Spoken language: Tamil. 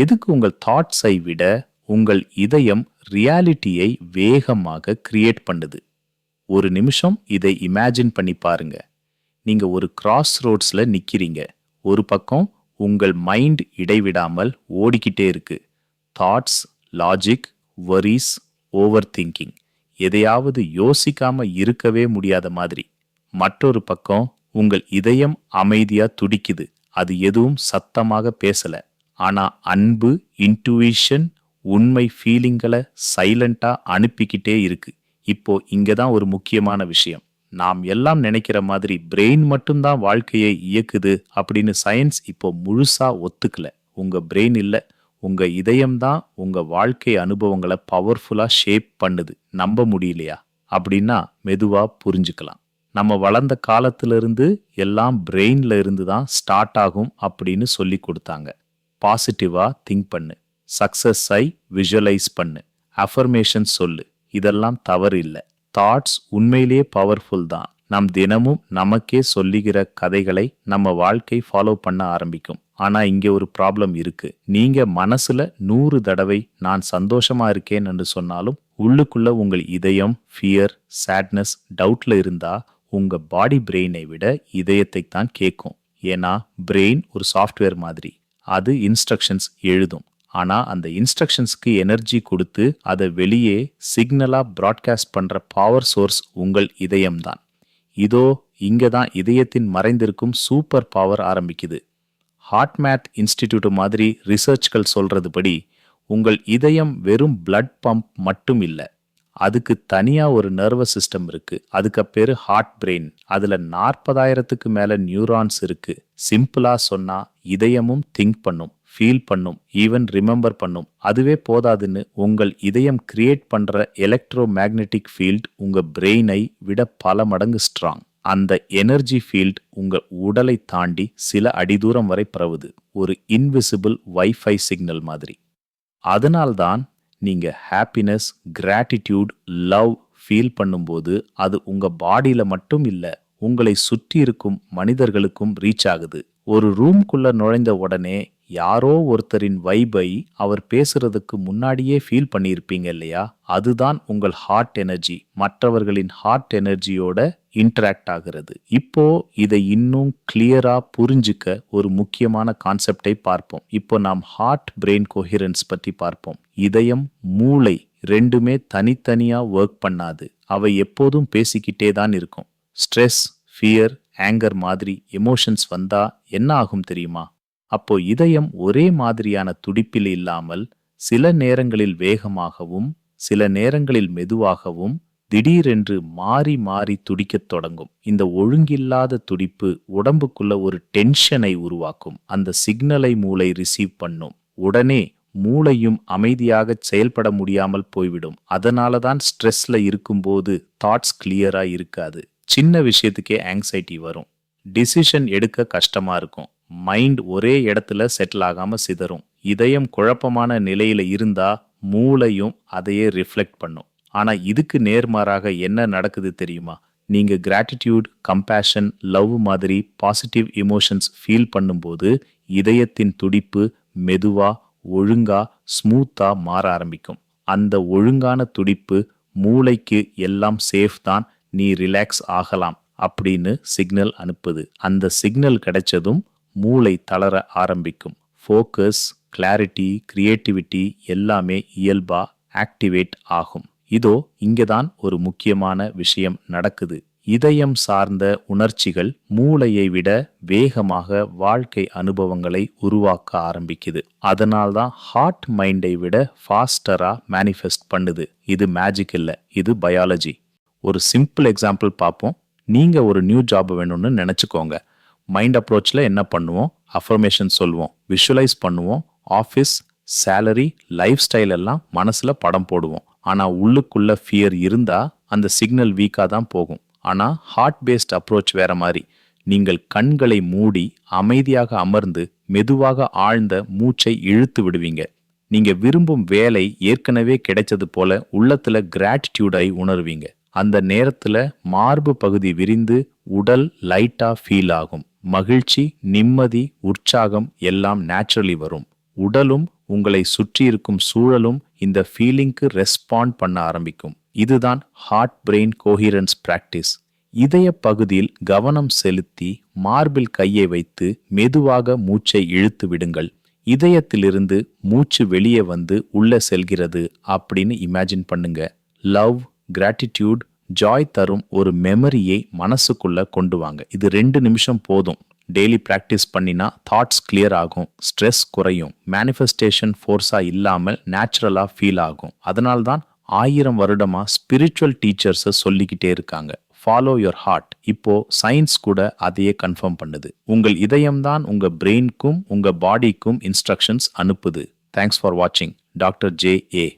எதுக்கு உங்கள் தாட்ஸை விட உங்கள் இதயம் ரியாலிட்டியை வேகமாக கிரியேட் பண்ணுது? ஒரு நிமிஷம் இதை இமேஜின் பண்ணி பாருங்க. நீங்க ஒரு கிராஸ் ரோட்ஸ்ல நிக்கிறீங்க. ஒரு பக்கம் உங்கள் மைண்ட் இடைவிடாமல் ஓடிக்கிட்டே இருக்கு. Thoughts logic worries over thinking எதையாவது யோசிக்காம இருக்கவே முடியாத மாதிரி. மற்றொரு பக்கம் உங்கள் இதயம் அமைதியா துடிக்குது. அது எதுவும் சத்தமாக பேசல. ஆனால் அன்பு இன்ட்யூஷன் உண்மை ஃபீலிங்களை சைலண்ட்டாக அனுப்பிக்கிட்டே இருக்குது இப்போ இங்கே தான் ஒரு முக்கியமான விஷயம். நாம் எல்லாம் நினைக்கிற மாதிரி பிரெயின் மட்டும்தான் வாழ்க்கையை இயக்குது அப்படின்னு சயின்ஸ் இப்போ முழுசாக ஒத்துக்கல. உங்கள் பிரெயின் இல்லை. உங்கள் இதயம்தான் உங்கள் வாழ்க்கை அனுபவங்களை பவர்ஃபுல்லாக ஷேப் பண்ணுது. நம்ப முடியலையா? அப்படின்னா மெதுவாக புரிஞ்சுக்கலாம். நம்ம வளர்ந்த காலத்திலிருந்து எல்லாம் பிரெயினில் இருந்து தான் ஸ்டார்ட் ஆகும் அப்படின்னு சொல்லி கொடுத்தாங்க. பாசிட்டிவாக திங்க் பண்ணு. சக்ஸஸை விஷுவலைஸ் பண்ணு. அஃபர்மேஷன் சொல்லு. இதெல்லாம் தவறு இல்லை. தாட்ஸ் உண்மையிலேயே பவர்ஃபுல் தான். நம் தினமும் நமக்கே சொல்லுகிற கதைகளை நம்ம வாழ்க்கை ஃபாலோ பண்ண ஆரம்பிக்கும். ஆனா இங்கே ஒரு ப்ராப்ளம் இருக்கு. நீங்க மனசுல நூறு தடவை நான் சந்தோஷமா இருக்கேன் என்று சொன்னாலும் உள்ளுக்குள்ள உங்கள் இதயம் ஃபியர் சேட்னஸ் டவுட்ல இருந்தா உங்க பாடி பிரெயினை விட இதயத்தை தான் கேட்கும் ஏன்னா பிரெயின் ஒரு சாஃப்ட்வேர் மாதிரி. அது இன்ஸ்ட்ரக்ஷன்ஸ் எழுதும். ஆனால் அந்த இன்ஸ்ட்ரக்ஷன்ஸ்க்கு எனர்ஜி கொடுத்து அதை வெளியே சிக்னலாக ப்ராட்காஸ்ட் பண்ணுற பவர் சோர்ஸ் உங்கள் இதயம்தான். இதோ இங்கே தான் இதயத்தின் மறைந்திருக்கும் சூப்பர் பவர் ஆரம்பிக்குது. ஹார்ட் மேத் இன்ஸ்டிடியூட் மாதிரி ரிசர்ச்கள் சொல்கிறதுபடி உங்கள் இதயம் வெறும் பிளட் பம்ப் மட்டும் இல்லை அதுக்கு தனியாக ஒரு நர்வஸ் சிஸ்டம் இருக்கு. அதுக்கு பேர் ஹார்ட் பிரெயின் அதுல நாற்பதாயிரத்துக்கு மேலே நியூரான்ஸ் இருக்கு. சிம்பிளா சொன்னால் இதயமும் திங்க் பண்ணும் ஃபீல் பண்ணும் ஈவன் ரிமெம்பர் பண்ணும். அதுவே போதாதுன்னு உங்கள் இதயம் கிரியேட் பண்ணுற எலக்ட்ரோ மேக்னெட்டிக் ஃபீல்ட் உங்கள் பிரெயினை விட பல மடங்கு ஸ்ட்ராங் அந்த எனர்ஜி ஃபீல்ட் உங்கள் உடலை தாண்டி சில அடிதூரம் வரை பரவுது. ஒரு இன்விசிபிள் வைஃபை சிக்னல் மாதிரி. அதனால்தான் நீங்க ஹாப்பினஸ் கிராட்டிடியூட் லவ் ஃபீல் பண்ணும்போது அது உங்க பாடியில மட்டும் இல்ல உங்களை சுற்றி இருக்கும் மனிதர்களுக்கும் ரீச் ஆகுது. ஒரு ரூம்குள்ளே நுழைந்த உடனே யாரோ ஒருத்தரின் வைபை அவர் பேசுறதுக்கு முன்னாடியே ஃபீல் பண்ணியிருப்பீங்க இல்லையா? அதுதான் உங்கள் ஹார்ட் எனர்ஜி மற்றவர்களின் ஹார்ட் எனர்ஜியோட இன்டராக்ட் ஆகிறது. இப்போ இதை இன்னும் கிளியரா புரிஞ்சுக்க ஒரு முக்கியமான கான்செப்டை பார்ப்போம். இப்போ நாம் ஹார்ட் பிரெயின் கோஹிரன்ஸ் பற்றி பார்ப்போம். இதயம் மூளை ரெண்டுமே தனித்தனியா ஒர்க் பண்ணாது. அவை எப்போதும் பேசிக்கிட்டே தான் இருக்கும். ஸ்ட்ரெஸ் ஃபியர் ஆங்கர் மாதிரி எமோஷன்ஸ் வந்தா என்ன ஆகும் தெரியுமா? அப்போ இதயம் ஒரே மாதிரியான துடிப்பில் இல்லாமல் சில நேரங்களில் வேகமாகவும் சில நேரங்களில் மெதுவாகவும் திடீரென்று மாறி மாறி துடிக்கத் தொடங்கும். இந்த ஒழுங்கில்லாத துடிப்பு உடம்புக்குள்ள ஒரு டென்ஷனை உருவாக்கும். அந்த சிக்னலை மூளை ரிசீவ் பண்ணும். உடனே மூளையும் அமைதியாக செயல்பட முடியாமல் போய்விடும். அதனால தான் ஸ்ட்ரெஸ்ல இருக்கும்போது தாட்ஸ் கிளியரா இருக்காது. சின்ன விஷயத்துக்கே ஆங்ஸைட்டி வரும். டிசிஷன் எடுக்க கஷ்டமா இருக்கும். மைண்ட் ஒரே இடத்துல செட்டில் ஆகாமல் சிதறும். இதயம் குழப்பமான நிலையில் இருந்தால் மூளையும் அதையே ரிஃப்ளெக்ட் பண்ணும். ஆனால் இதுக்கு நேர்மாறாக என்ன நடக்குது தெரியுமா? நீங்கள் கிராட்டிடியூட் கம்பேஷன் லவ் மாதிரி பாசிட்டிவ் இமோஷன்ஸ் ஃபீல் பண்ணும்போது இதயத்தின் துடிப்பு மெதுவாக ஒழுங்காக ஸ்மூத்தாக மாற ஆரம்பிக்கும். அந்த ஒழுங்கான துடிப்பு மூளைக்கு எல்லாம் சேஃப் தான் நீ ரிலாக்ஸ் ஆகலாம் அப்படின்னு சிக்னல் அனுப்புது. அந்த சிக்னல் கிடைச்சதும் மூளை தளர ஆரம்பிக்கும். ஃபோக்கஸ் கிளாரிட்டி கிரியேட்டிவிட்டி எல்லாமே இயல்பா ஆக்டிவேட் ஆகும். இதோ இங்கேதான் ஒரு முக்கியமான விஷயம் நடக்குது. இதயம் சார்ந்த உணர்ச்சிகள் மூளையை விட வேகமாக வாழ்க்கை அனுபவங்களை உருவாக்க ஆரம்பிக்குது. அதனால்தான் ஹார்ட் மைண்டை விட ஃபாஸ்டரா மேனிஃபெஸ்ட் பண்ணுது. இது மேஜிக் இல்லை இது பயாலஜி ஒரு சிம்பிள் எக்ஸாம்பிள் பார்ப்போம். நீங்க ஒரு நியூ ஜாப் வேணும்னு நினைச்சுக்கோங்க. மைண்ட் அப்ரோச்சில் என்ன பண்ணுவோம்? அஃபர்மேஷன் சொல்லுவோம் விஷுவலைஸ் பண்ணுவோம். ஆஃபீஸ் சேலரி லைஃப் ஸ்டைல் எல்லாம் மனசில் படம் போடுவோம். ஆனால் உள்ளுக்குள்ள ஃபியர் இருந்தால் அந்த சிக்னல் வீக்காக தான் போகும். ஆனால் ஹார்ட் பேஸ்ட் அப்ரோச் வேற மாதிரி. நீங்கள் கண்களை மூடி அமைதியாக அமர்ந்து மெதுவாக ஆழ்ந்த மூச்சை இழுத்து விடுவீங்க. நீங்க விரும்பும் வேலை ஏற்கனவே கிடைச்சது போல உள்ளத்துல கிராட்டிடியூடை உணர்வீங்க. அந்த நேரத்துல மார்பு பகுதி விரிந்து உடல் லைட்டா ஃபீல் ஆகும். மகிழ்ச்சி நிம்மதி உற்சாகம் எல்லாம் நேச்சுரலி வரும். உடலும் உங்களை சுற்றி இருக்கும் சூழலும் இந்த ஃபீலிங்க்கு ரெஸ்பாண்ட் பண்ண ஆரம்பிக்கும். இதுதான் ஹார்ட் பிரெயின் கோஹிரன்ஸ் பிராக்டிஸ் இதய பகுதியில் கவனம் செலுத்தி மார்பில் கையை வைத்து மெதுவாக மூச்சை இழுத்து விடுங்கள். இதயத்திலிருந்து மூச்சு வெளியே வந்து உள்ளே செல்கிறது அப்படின்னு இமேஜின் பண்ணுங்க. லவ் கிராட்டிடியூட் ஜாய் தரும் ஒரு மெமரியை மனசுக்குள்ளே கொண்டு வாங்க. இது ரெண்டு நிமிஷம் போதும். டெய்லி ப்ராக்டிஸ் பண்ணினா தாட்ஸ் கிளியர் ஆகும் ஸ்ட்ரெஸ் குறையும் மேனிஃபெஸ்டேஷன் ஃபோர்ஸாக இல்லாமல் நேச்சுரலாக ஃபீல் ஆகும். அதனால்தான் ஆயிரம் வருடமாக ஸ்பிரிச்சுவல் டீச்சர்ஸை சொல்லிக்கிட்டே இருக்காங்க. ஃபாலோ யுவர் ஹார்ட் இப்போ சயின்ஸ் கூட அதையே கன்ஃபார்ம் பண்ணுது. உங்கள் இதயம்தான் உங்க பிரெயின்க்கும் உங்க பாடிக்கும் இன்ஸ்ட்ரக்ஷன்ஸ் அனுப்புது. தேங்க்ஸ் ஃபார் வாட்சிங் டாக்டர் ஜே ஏ